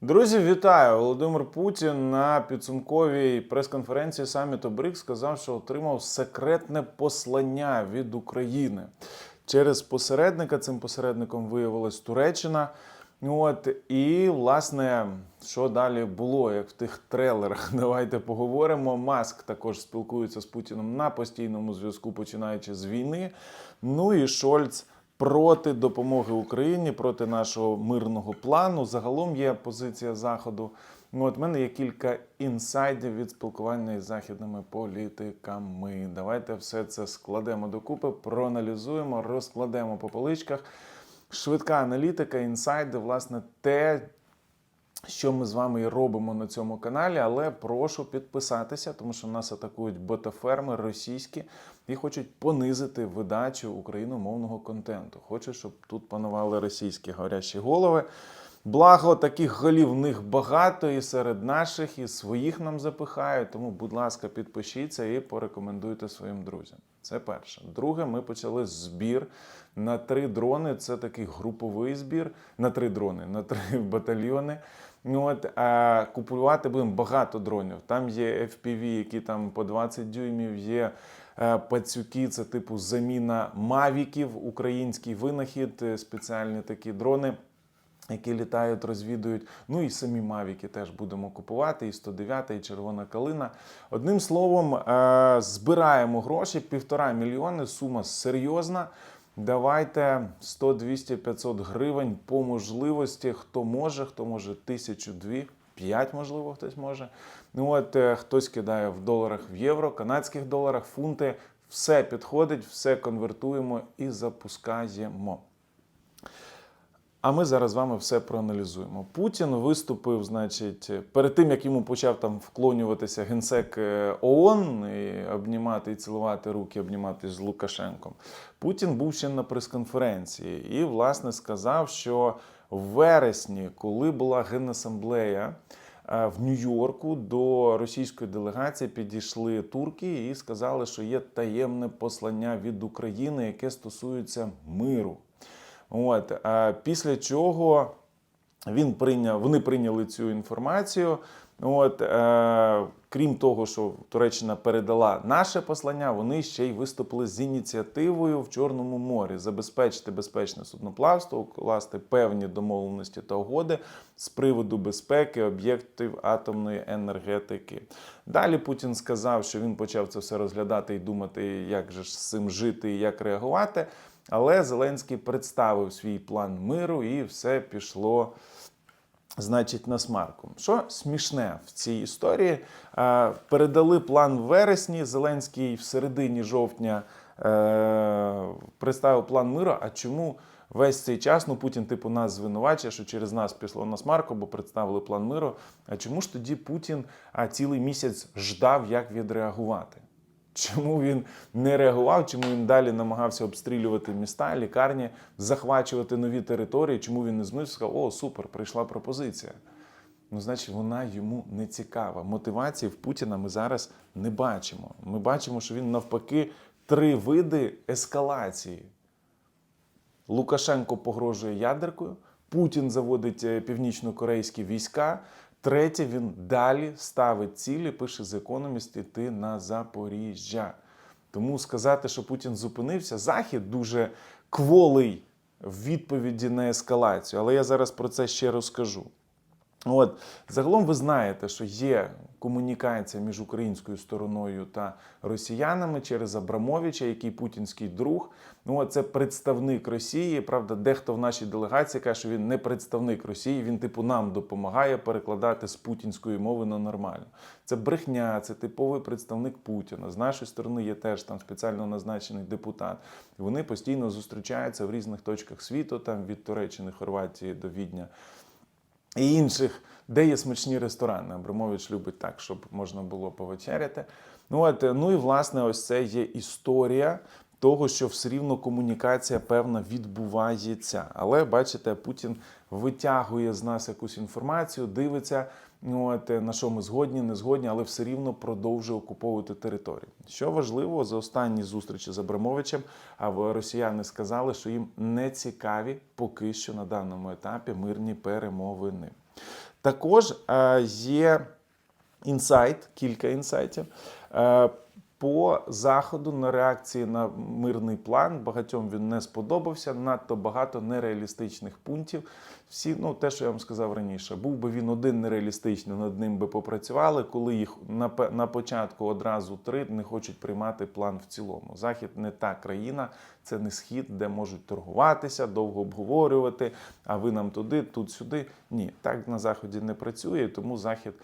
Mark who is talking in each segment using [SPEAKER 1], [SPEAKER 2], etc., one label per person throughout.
[SPEAKER 1] Друзі, вітаю! Володимир Путін на підсумковій прес-конференції саміту БРИКС сказав, що отримав секретне послання від України через посередника. Цим посередником виявилась Туреччина. От і власне, що далі було, як в тих трейлерах, давайте поговоримо. Маск також спілкується з Путіним на постійному зв'язку, починаючи з війни. Ну і Шольц проти допомоги Україні, проти нашого мирного плану. Загалом є позиція Заходу. Ну, от в мене є кілька інсайдів від спілкування із західними політиками. Давайте все це складемо докупи, проаналізуємо, розкладемо по поличках. Швидка аналітика, інсайди, власне, те, що ми з вами і робимо на цьому каналі, але прошу підписатися, тому що нас атакують ботаферми російські і хочуть понизити видачу україномовного контенту. Хочуть, щоб тут панували російські говорящі голови. Благо, таких голів в них багато і серед наших, і своїх нам запихають. Тому, будь ласка, підпишіться і порекомендуйте своїм друзям. Це перше. Друге, ми почали збір на три дрони. Це такий груповий збір на три дрони, на три батальйони. Ну, От, а купувати будемо багато дронів. Там є FPV, які там по 20 дюймів, є е, пацюки, це типу заміна мавіків, український винахід, е, спеціальні такі дрони. Які літають, розвідують. Ну і самі мавіки теж будемо купувати. І 109, і червона калина. Одним словом, е, збираємо гроші, півтора мільйони. Сума серйозна. Давайте 100, 200, 500 гривень по можливості. Хто може, хто може тисячу дві, п'ять, можливо, хтось може. Ну от е, хтось кидає в доларах, в євро, канадських доларах, фунти. Все підходить, все конвертуємо і запускаємо. А ми зараз з вами все проаналізуємо. Путін виступив, значить, перед тим як йому почав там вклонюватися генсек е, ООН і обнімати і цілувати руки, обніматись з Лукашенком. Путін був ще на прес-конференції і, власне, сказав, що в вересні, коли була генасамблея. е, В Нью-Йорку до російської делегації підійшли турки і сказали, що є таємне послання від України, яке стосується миру. От після чого він прийняв, вони прийняли цю інформацію. От, е, крім того, що Туреччина передала наше послання, вони ще й виступили з ініціативою в Чорному морі забезпечити безпечне судноплавство, укласти певні домовленості та угоди з приводу безпеки об'єктів атомної енергетики. Далі Путін сказав, що він почав це все розглядати і думати, як же з цим жити і як реагувати. Але Зеленський представив свій план миру і все пішло. Значить, на смарку. Що смішне в цій історії? Е, Передали план в вересні. Зеленський в середині жовтня е, представив план миру. А чому весь цей час ну Путін, типу, нас звинувачує, що через нас пішло на смарку, бо представили план миру? А чому ж тоді Путін цілий місяць ждав, як відреагувати? Чому він не реагував? Чому він далі намагався обстрілювати міста, лікарні, захвачувати нові території? Чому він не змився? Сказав, о, супер, прийшла пропозиція. Ну, значить, вона йому не цікава. Мотивації в Путіна ми зараз не бачимо. Ми бачимо, що він навпаки три види ескалації. Лукашенко погрожує ядеркою, Путін заводить е, північно-корейські війська. Третє, він далі ставить цілі, пише з економіст йти на Запоріжжя. Тому сказати, що Путін зупинився, Захід дуже кволий в відповіді на ескалацію. Але я зараз про це ще розкажу. От загалом ви знаєте, що є комунікація між українською стороною та росіянами через Абрамовича, який путінський друг. Ну, це представник Росії. Правда, дехто в нашій делегації каже, що він не представник Росії. Він, типу, нам допомагає перекладати з путінської мови на нормальну. Це брехня, це типовий представник Путіна. З нашої сторони є теж там спеціально назначений депутат. Вони постійно зустрічаються в різних точках світу, там від Туреччини, Хорватії до Відня і інших, де є смачні ресторани. Абрамович любить так, щоб можна було повечеряти. Ну, от, ну і власне, ось це є історія того, що все рівно комунікація певна відбувається. Але бачите, Путін витягує з нас якусь інформацію, дивиться. Ну, От, на що ми згодні, не згодні, але все рівно продовжує окуповувати територію. Що важливо, за останні зустрічі з Абрамовичем, а росіяни сказали, що їм не цікаві поки що на даному етапі мирні перемовини. Також е, є інсайт, кілька інсайтів. По заходу на реакції на мирний план багатьом він не сподобався. Надто багато нереалістичних пунктів. Всі, ну те, що я вам сказав раніше, був би він один нереалістичний, над ним би попрацювали. Коли їх на, на початку одразу три не хочуть приймати план в цілому. Захід не та країна, це не схід, де можуть торгуватися, довго обговорювати. А ви нам туди, тут сюди. Ні, так на заході не працює, тому захід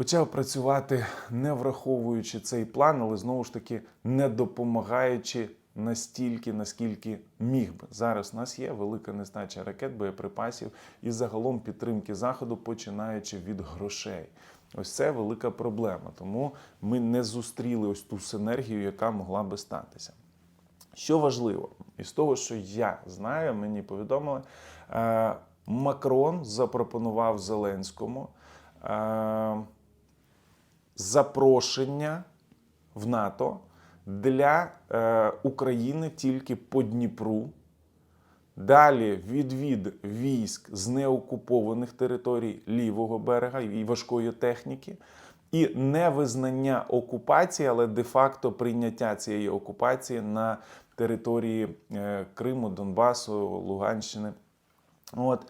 [SPEAKER 1] почав працювати не враховуючи цей план, але знову ж таки не допомагаючи настільки, наскільки міг би. Зараз у нас є велика нестача ракет, боєприпасів і загалом підтримки заходу, починаючи від грошей. Ось це велика проблема. Тому ми не зустріли ось ту синергію, яка могла би статися. Що важливо, із того, що я знаю, мені повідомили, е, Макрон запропонував Зеленському е, запрошення в НАТО для е, України тільки по Дніпру. Далі відвід військ з неокупованих територій лівого берега і важкої техніки, і невизнання окупації, але де-факто прийняття цієї окупації на території е, Криму, Донбасу, Луганщини. От.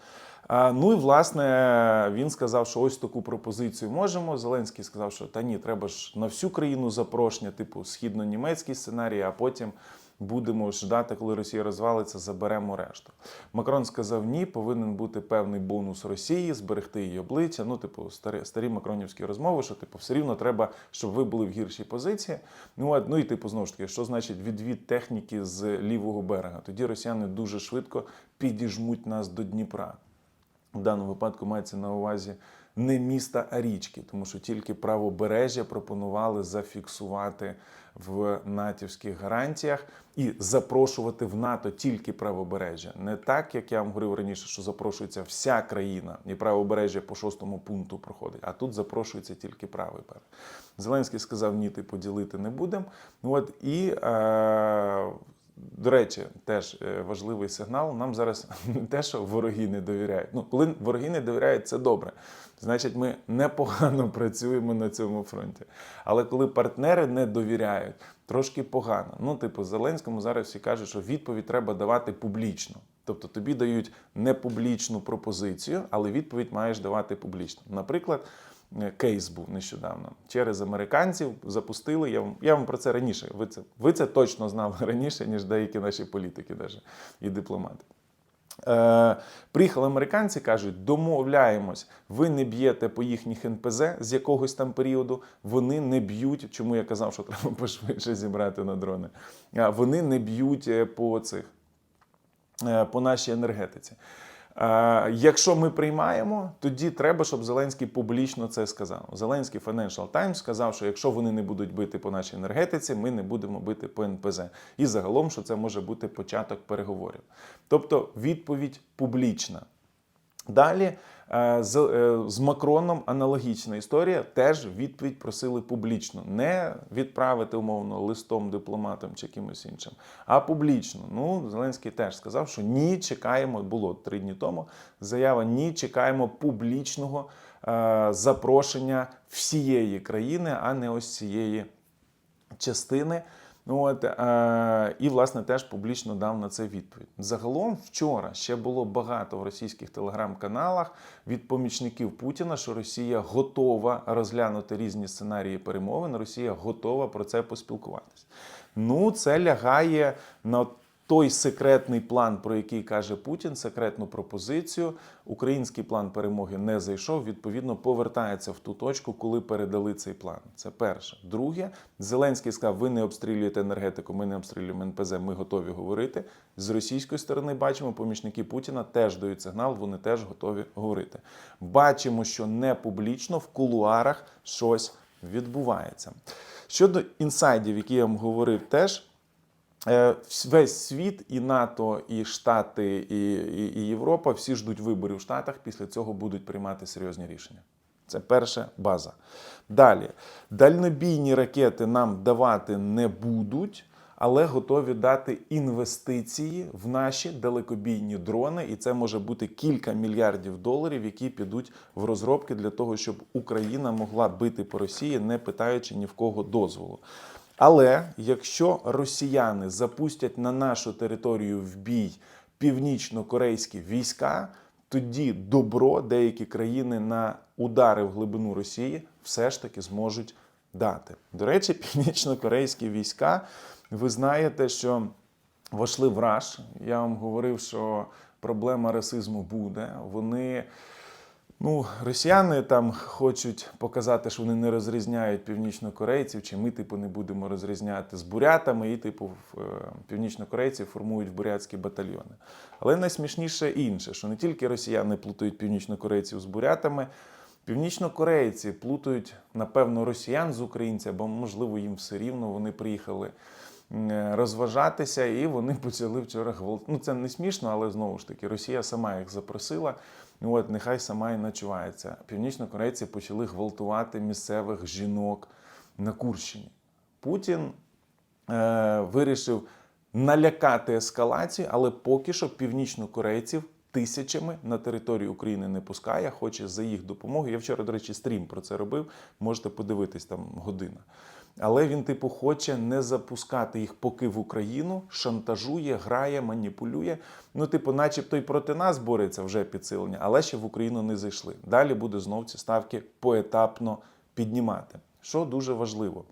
[SPEAKER 1] А, Ну і власне він сказав, що ось таку пропозицію можемо. Зеленський сказав, що та ні, треба ж на всю країну запрошення, типу східно-німецький сценарій, а потім будемо ждати, коли Росія розвалиться, заберемо решту. Макрон сказав ні, повинен бути певний бонус Росії, зберегти її обличчя. Ну, типу, старі, старі макронівські розмови, що типу, все рівно треба, щоб ви були в гіршій позиції. Ну, от, ну і типу, знову ж таки, що значить відвід техніки з лівого берега? Тоді росіяни дуже швидко підіжмуть нас до Дніпра. В даному випадку мається на увазі не міста, а річки, тому що тільки правобережжя пропонували зафіксувати в натівських гарантіях і запрошувати в НАТО тільки правобережжя. Не так, як я вам говорив раніше, що запрошується вся країна, і правобережжя по шостому пункту проходить. А тут запрошується тільки правий берег. Зеленський сказав: ні, ти поділити не будемо. От і е, до речі, теж е, важливий сигнал. Нам зараз не те, що вороги не довіряють. Ну, коли вороги не довіряють, це добре. Значить, ми непогано працюємо на цьому фронті. Але коли партнери не довіряють, трошки погано. Ну, типу, Зеленському зараз всі кажуть, що відповідь треба давати публічно. Тобто тобі дають не публічну пропозицію, але відповідь маєш давати публічно. Наприклад, кейс був нещодавно. Через американців запустили. Я вам, я вам про це раніше. Ви це, ви це точно знали раніше, ніж деякі наші політики, даже, і дипломати. Е, приїхали американці, кажуть, домовляємось, ви не б'єте по їхніх НПЗ з якогось там періоду, вони не б'ють. Чому я казав, що треба пошвидше зібрати на дрони? Вони не б'ють е, по цих е, по нашій енергетиці. Е, Якщо ми приймаємо, тоді треба, щоб Зеленський публічно це сказав. Зеленський Financial Times сказав, що якщо вони не будуть бити по нашій енергетиці, ми не будемо бити по НПЗ. І загалом, що це може бути початок переговорів. Тобто відповідь публічна. Далі е, з, е, з Макроном аналогічна історія. Теж відповідь просили публічно, не відправити умовно листом дипломатом чи кимось іншим, а публічно. Ну, Зеленський теж сказав, що ні, чекаємо. Було три дні тому. Заява ні, чекаємо публічного е, запрошення всієї країни, а не ось цієї частини. Ну, От, е, і, власне, теж публічно дав на це відповідь. Загалом, вчора ще було багато в російських телеграм-каналах від помічників Путіна, що Росія готова розглянути різні сценарії перемовин. Росія готова про це поспілкуватися. Ну, це лягає на той секретний план, про який каже Путін, секретну пропозицію. Український план перемоги не зайшов. Відповідно, повертається в ту точку, коли передали цей план. Це перше. Друге, Зеленський сказав: ви не обстрілюєте енергетику, ми не обстрілюємо НПЗ. Ми готові говорити. З російської сторони бачимо, помічники Путіна теж дають сигнал, вони теж готові говорити. Бачимо, що не публічно в кулуарах щось відбувається. Щодо інсайдів, які я вам говорив, теж. Е, Весь світ, і НАТО, і Штати, і, і, і Європа всі ждуть виборів в Штатах. Після цього будуть приймати серйозні рішення. Це перша база. Далі, дальнобійні ракети нам давати не будуть, але готові дати інвестиції в наші далекобійні дрони, і це може бути кілька мільярдів доларів, які підуть в розробки для того, щоб Україна могла бити по Росії, не питаючи ні в кого дозволу. Але якщо росіяни запустять на нашу територію в бій північно-корейські війська, тоді добро деякі країни на удари в глибину Росії все ж таки зможуть дати. До речі, північно-корейські війська, ви знаєте, що вошли в раж. Я вам говорив, що проблема расизму буде. Вони. Ну, росіяни там хочуть показати, що вони не розрізняють північнокорейців, чи ми, типу, не будемо розрізняти з бурятами, і, типу, е, північнокорейці формують бурятські батальйони. Але найсмішніше інше, що не тільки росіяни плутають північнокорейців з бурятами, північнокорейці плутають, напевно, росіян з українцями, бо, можливо, їм все рівно, вони приїхали розважатися, і вони почали вчора гвалт. Ну, це не смішно, але знову ж таки, Росія сама їх запросила. Ну от нехай сама і ночувається. Північнокорейці почали гвалтувати місцевих жінок на Курщині. Путін е, вирішив налякати ескалацію, але поки що північнокорейців тисячами на територію України не пускає, хоче за їх допомогою. Я вчора, до речі, стрім про це робив. Можете подивитись там година. Але він, типу, хоче не запускати їх поки в Україну, шантажує, грає, маніпулює. Ну, типу, начебто й проти нас бореться вже підсилення, але ще в Україну не зайшли. Далі буде знов ці ставки поетапно піднімати. Що дуже важливо.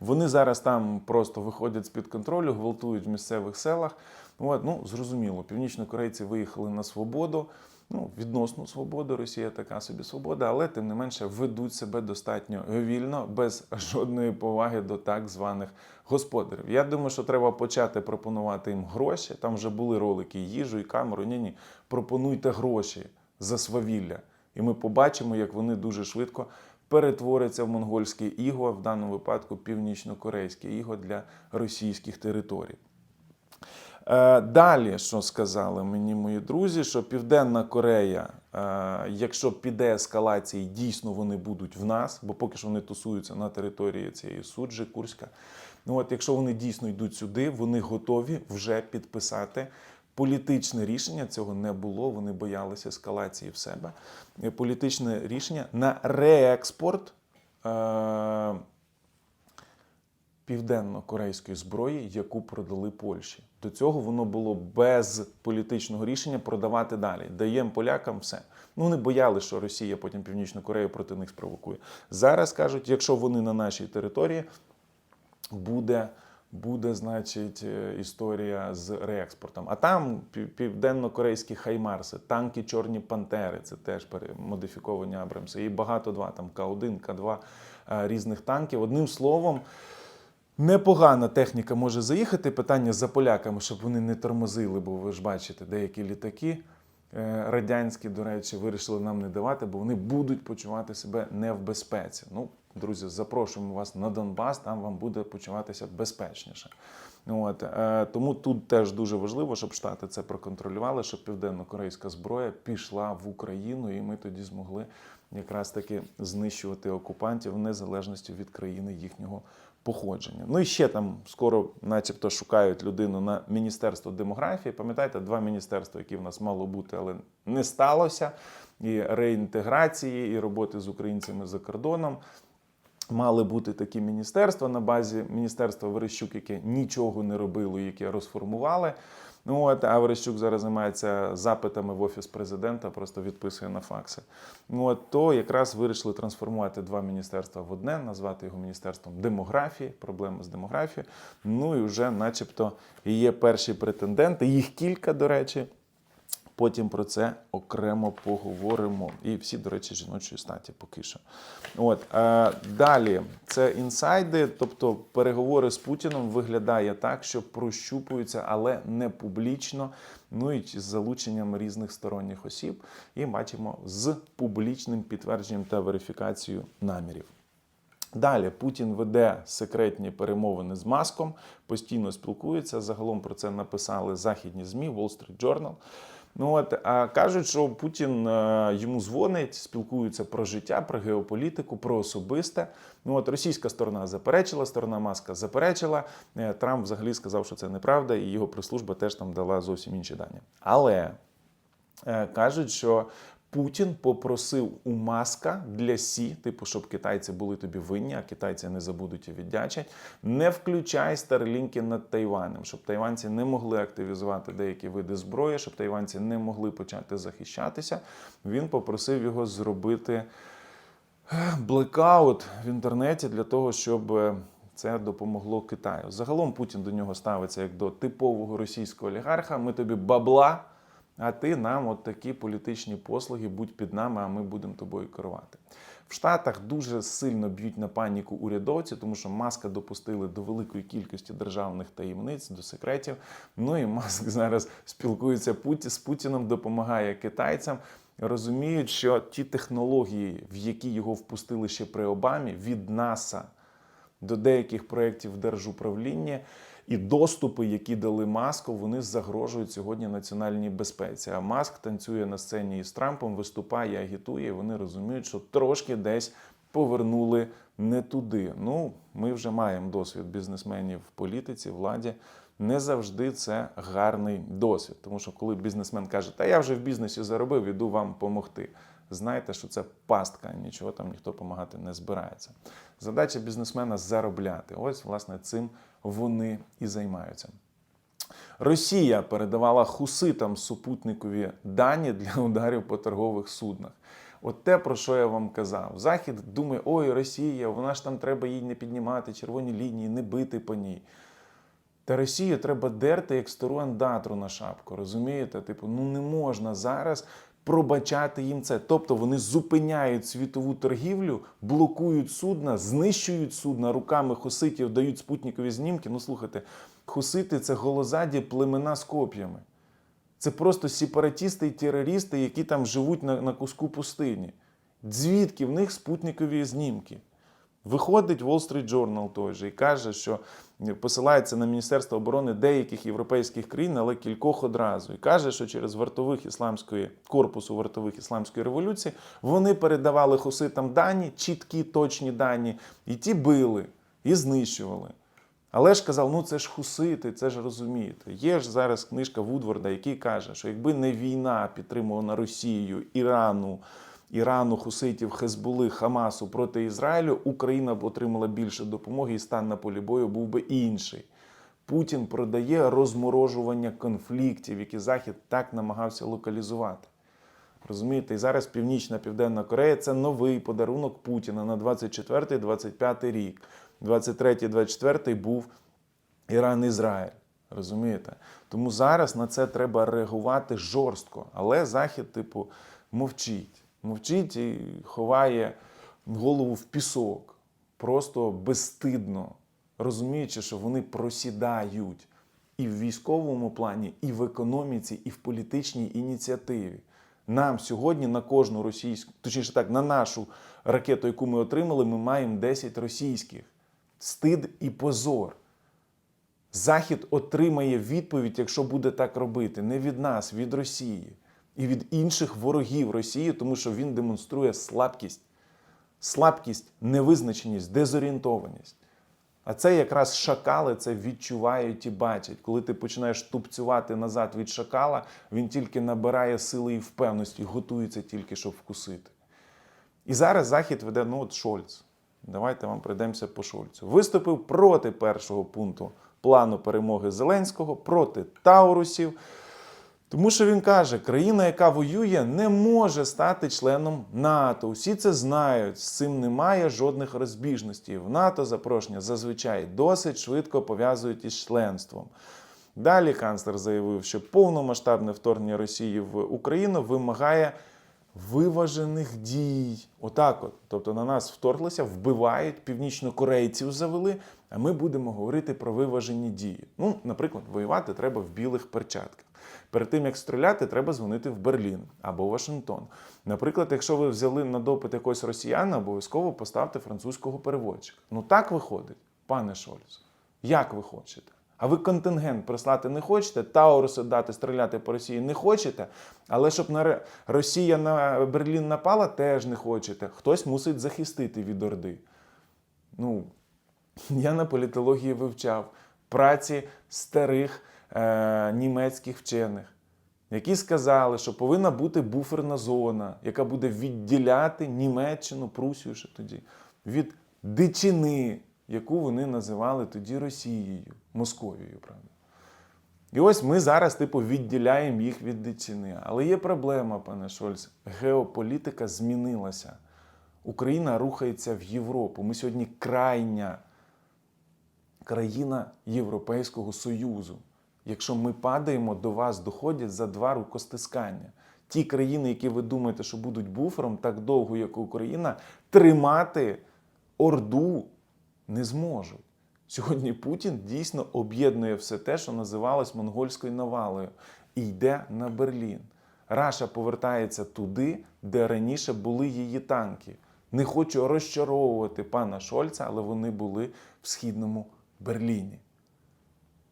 [SPEAKER 1] Вони зараз там просто виходять з-під контролю, гвалтують в місцевих селах. От, ну, зрозуміло, північнокорейці виїхали на свободу. Ну, відносну свободу, Росія така собі свобода, але тим не менше ведуть себе достатньо вільно, без жодної поваги до так званих господарів. Я думаю, що треба почати пропонувати їм гроші. Там вже були ролики, їжу і камеру. Ні, ні, пропонуйте гроші за свавілля. І ми побачимо, як вони дуже швидко перетворяться в монгольське іго, в даному випадку північно-корейське іго для російських територій. Е, Далі, що сказали мені мої друзі, що Південна Корея, е, якщо піде ескалація, дійсно вони будуть в нас, бо поки що вони тусуються на території цієї суджі, Курська. Ну от, якщо вони дійсно йдуть сюди, вони готові вже підписати політичне рішення. Цього не було. Вони боялися ескалації в себе. Політичне рішення на реекспорт. Е- південно-корейської зброї, яку продали Польщі. До цього воно було без політичного рішення продавати далі. Даємо полякам все. Ну вони боялися, що Росія потім Північну Корею проти них спровокує. Зараз кажуть, якщо вони на нашій території, буде. Буде, значить, е, історія з реекспортом. А там пів- південно-корейські хаймарси, танки Чорні Пантери, це теж модифіковані Абрамси. І багато два, там К1, К2 е, різних танків. Одним словом, Непогана техніка може заїхати. Питання за поляками, щоб вони не тормозили, бо ви ж бачите, деякі літаки е, радянські, до речі, вирішили нам не давати, бо вони будуть почувати себе не в безпеці. Ну, друзі, запрошуємо вас на Донбас, там вам буде почуватися безпечніше. От, е, тому тут теж дуже важливо, щоб Штати це проконтролювали, щоб південно-корейська зброя пішла в Україну, і ми тоді змогли якраз таки знищувати окупантів в незалежності від країни їхнього походження. Ну і ще там скоро, начебто, шукають людину на міністерство демографії. Пам'ятаєте, два міністерства, які в нас мало бути, але не сталося. І реінтеграції, і роботи з українцями за кордоном. Мали бути такі міністерства на базі міністерства Верещук, яке нічого не робило, яке розформували. Ну от, а Верещук зараз займається запитами в офіс президента, просто відписує на факси. Ну от то якраз вирішили трансформувати два міністерства в одне, назвати його міністерством демографії, проблеми з демографією. Ну і вже, начебто, є перші претенденти. Їх кілька, до речі. Потім про це окремо поговоримо. І всі, до речі, жіночої статі поки що. От е, далі це інсайди, тобто переговори з Путіном виглядає так, що прощупуються, але не публічно. Ну і з залученням різних сторонніх осіб. І бачимо з публічним підтвердженням та верифікацією намірів. Далі Путін веде секретні перемовини з Маском, постійно спілкується. Загалом про це написали західні ЗМІ, Wall Street Journal. Ну от а кажуть, що Путін е, йому дзвонить, спілкуються про життя, про геополітику, про особисте. Ну от російська сторона заперечила, сторона Маска заперечила. Е, Трамп взагалі сказав, що це неправда, і його прес-служба теж там дала зовсім інші дані. Але е, кажуть, що Путін попросив у Маска для Сі, типу, щоб китайці були тобі винні, а китайці не забудуть і віддячать. Не включай старлінки над Тайванем, щоб тайванці не могли активізувати деякі види зброї, щоб тайванці не могли почати захищатися. Він попросив його зробити блекаут в інтернеті для того, щоб е, це допомогло Китаю. Загалом Путін до нього ставиться як до типового російського олігарха. Ми тобі бабла, а ти нам от такі політичні послуги, будь під нами, а ми будемо тобою керувати. В Штатах дуже сильно б'ють на паніку урядовці, тому що маска допустили до великої кількості державних таємниць, до секретів. Ну і маск зараз спілкується з Путіном, допомагає китайцям. Розуміють, що ті технології, в які його впустили ще при Обамі, від НАСА до деяких проєктів держуправління і доступи, які дали маску, вони загрожують сьогодні національній безпеці. А маск танцює на сцені із Трампом, виступає, агітує. і Вони розуміють, що трошки десь повернули не туди. Ну, ми вже маємо досвід бізнесменів в політиці, владі. Не завжди це гарний досвід, тому що коли бізнесмен каже, та я вже в бізнесі заробив, іду вам допомогти. Знайте, що це пастка, нічого там ніхто допомагати не збирається. Задача бізнесмена заробляти. Ось, власне, цим вони і займаються. Росія передавала хуситам супутникові дані для ударів по торгових суднах. От те, про що я вам казав. Захід думає, ой, Росія, вона ж там треба їй не піднімати червоні лінії, не бити по ній. Та Росію треба дерти як стару андатру на шапку. Розумієте? Типу, ну не можна зараз пробачати їм це. Тобто вони зупиняють світову торгівлю, блокують судна, знищують судна руками хуситів, дають спутникові знімки. Ну слухайте, хусити це голозаді племена з коп'ями. Це просто сепаратісти і терористи, які там живуть на, на куску пустині. Звідки в них спутникові знімки? Виходить Wall Street Journal той же і каже, що посилається на Міністерство оборони деяких європейських країн, але кількох одразу. І каже, що через вартових ісламської корпусу вартових ісламської революції вони передавали хуситам дані, чіткі, точні дані, і ті били і знищували. Але ж казав, ну це ж хусити, це ж розумієте. Є ж зараз книжка Вудворда, який каже, що якби не війна підтримувана Росією, Ірану, Ірану, Хуситів, Хезбули, Хамасу проти Ізраїлю, Україна б отримала більше допомоги і стан на полі бою був би інший. Путін продає розморожування конфліктів, які Захід так намагався локалізувати. Розумієте, і зараз Північна Південна Корея це новий подарунок Путіна на 24-25 рік. 23-24 був Іран Ізраїль. Розумієте? Тому зараз на це треба реагувати жорстко. Але Захід, типу, мовчить. Мовчить і ховає голову в пісок. Просто безстидно, розуміючи, що вони просідають і в військовому плані, і в економіці, і в політичній ініціативі. Нам сьогодні на кожну російську, точніше так, на нашу ракету, яку ми отримали, ми маємо 10 російських. Стид і позор. Захід отримає відповідь, якщо буде так робити, не від нас, від Росії і від інших ворогів Росії, тому що він демонструє слабкість, слабкість, невизначеність, дезорієнтованість. А це якраз шакали це відчувають і бачать. Коли ти починаєш тупцювати назад від шакала, він тільки набирає сили і впевненості, готується тільки, щоб вкусити. І зараз Захід веде, ну от Шольц. Давайте вам пройдемося по Шольцу. Виступив проти першого пункту плану перемоги Зеленського, проти Таурусів. Тому що він каже, країна, яка воює, не може стати членом НАТО. Усі це знають. З цим немає жодних розбіжностей. В НАТО запрошення зазвичай досить швидко пов'язують із членством. Далі канцлер заявив, що повномасштабне вторгнення Росії в Україну вимагає виважених дій. Отак от. Тобто на нас вторглися, вбивають, північнокорейців завели, а ми будемо говорити про виважені дії. Ну, наприклад, воювати треба в білих перчатках. Перед тим як стріляти, треба дзвонити в Берлін або Вашингтон. Наприклад, якщо ви взяли на допит якогось росіяна, обов'язково поставте французького переводчика. Ну так виходить, пане Шольц. Як ви хочете? А ви контингент прислати не хочете, Тауруси дати стріляти по Росії не хочете, але щоб на Росія на Берлін напала, теж не хочете. Хтось мусить захистити від Орди. Ну, я на політології вивчав праці старих е, німецьких вчених, які сказали, що повинна бути буферна зона, яка буде відділяти Німеччину, Прусію ще тоді, від дичини, яку вони називали тоді Росією, Московією, правда. І ось ми зараз, типу, відділяємо їх від дичини. Але є проблема, пане Шольц. Геополітика змінилася. Україна рухається в Європу. Ми сьогодні крайня країна Європейського Союзу. Якщо ми падаємо, до вас доходять за два рукостискання. Ті країни, які ви думаєте, що будуть буфером, так довго, як Україна, тримати Орду не зможуть. Сьогодні Путін дійсно об'єднує все те, що називалось монгольською навалою, і йде на Берлін. Раша повертається туди, де раніше були її танки. Не хочу розчаровувати пана Шольца, але вони були в східному Берліні.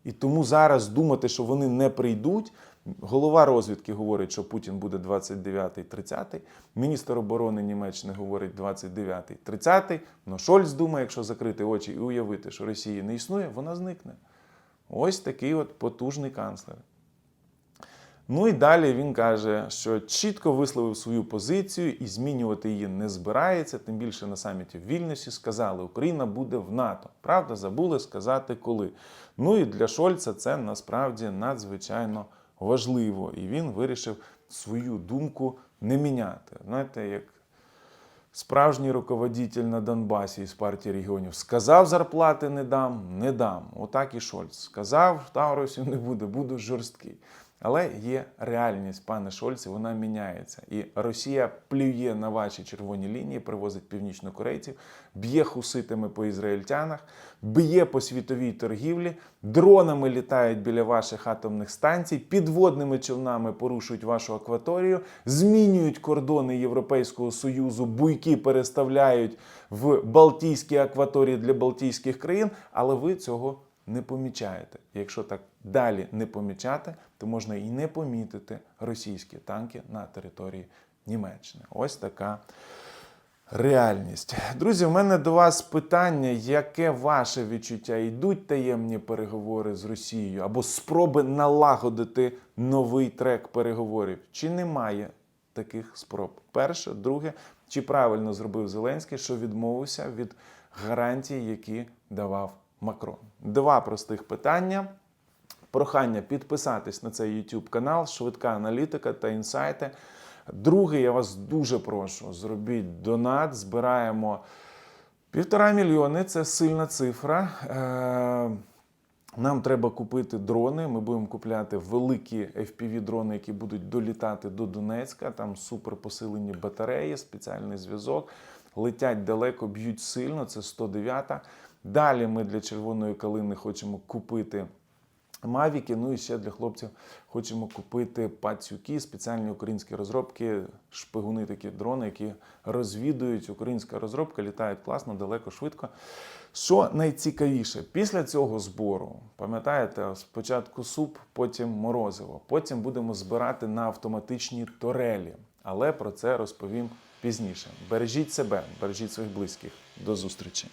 [SPEAKER 1] І тому зараз думати, що вони не прийдуть. Голова розвідки говорить, що Путін буде 29-30. Міністр оборони Німеччини говорить 29-30. Но Шольц думає, якщо закрити очі і уявити, що Росії не існує, вона зникне. Ось такий от потужний канцлер. Ну і далі він каже, що чітко висловив свою позицію і змінювати її не збирається. Тим більше на саміті в Вільнюсі сказали, Україна буде в НАТО. Правда, забули сказати коли. Ну і для Шольца це насправді надзвичайно важливо. І він вирішив свою думку не міняти. Знаєте, як справжній руководитель на Донбасі із партії регіонів сказав, зарплати не дам, не дам. Отак і Шольц сказав, Таурусів не буде, буду жорсткий. Але є реальність, пане Шольц, і вона міняється. І Росія плює на ваші червоні лінії, привозить північнокорейців, б'є хуситами по ізраїльтянах, б'є по світовій торгівлі, дронами літають біля ваших атомних станцій, підводними човнами порушують вашу акваторію, змінюють кордони Європейського Союзу, буйки переставляють в Балтійській акваторії для Балтійських країн, але ви цього не помічаєте. Якщо так далі не помічати, то можна і не помітити російські танки на території Німеччини. Ось така реальність. Друзі, в мене до вас питання: яке ваше відчуття? Йдуть таємні переговори з Росією або спроби налагодити новий трек переговорів? Чи немає таких спроб? Перше, друге, чи правильно зробив Зеленський, що відмовився від гарантій, які давав Макрон? Два простих питання. Прохання підписатись на цей YouTube канал, швидка аналітика та інсайти. Друге, я вас дуже прошу, зробіть донат. Збираємо півтора мільйони. Це сильна цифра. Е, Нам треба купити дрони. Ми будемо купляти великі FPV-дрони, які будуть долітати до Донецька. Там суперпосилені батареї, спеціальний зв'язок. Летять далеко, б'ють сильно. Це 109-та. Далі ми для червоної калини хочемо купити. Мавіки, ну і ще для хлопців хочемо купити пацюки, спеціальні українські розробки, шпигуни, такі дрони, які розвідують. Українська розробка, літають класно, далеко, швидко. Що найцікавіше, після цього збору, пам'ятаєте, спочатку суп, потім морозиво, потім будемо збирати на автоматичні турелі. Але про це розповім пізніше. Бережіть себе, бережіть своїх близьких. До зустрічі!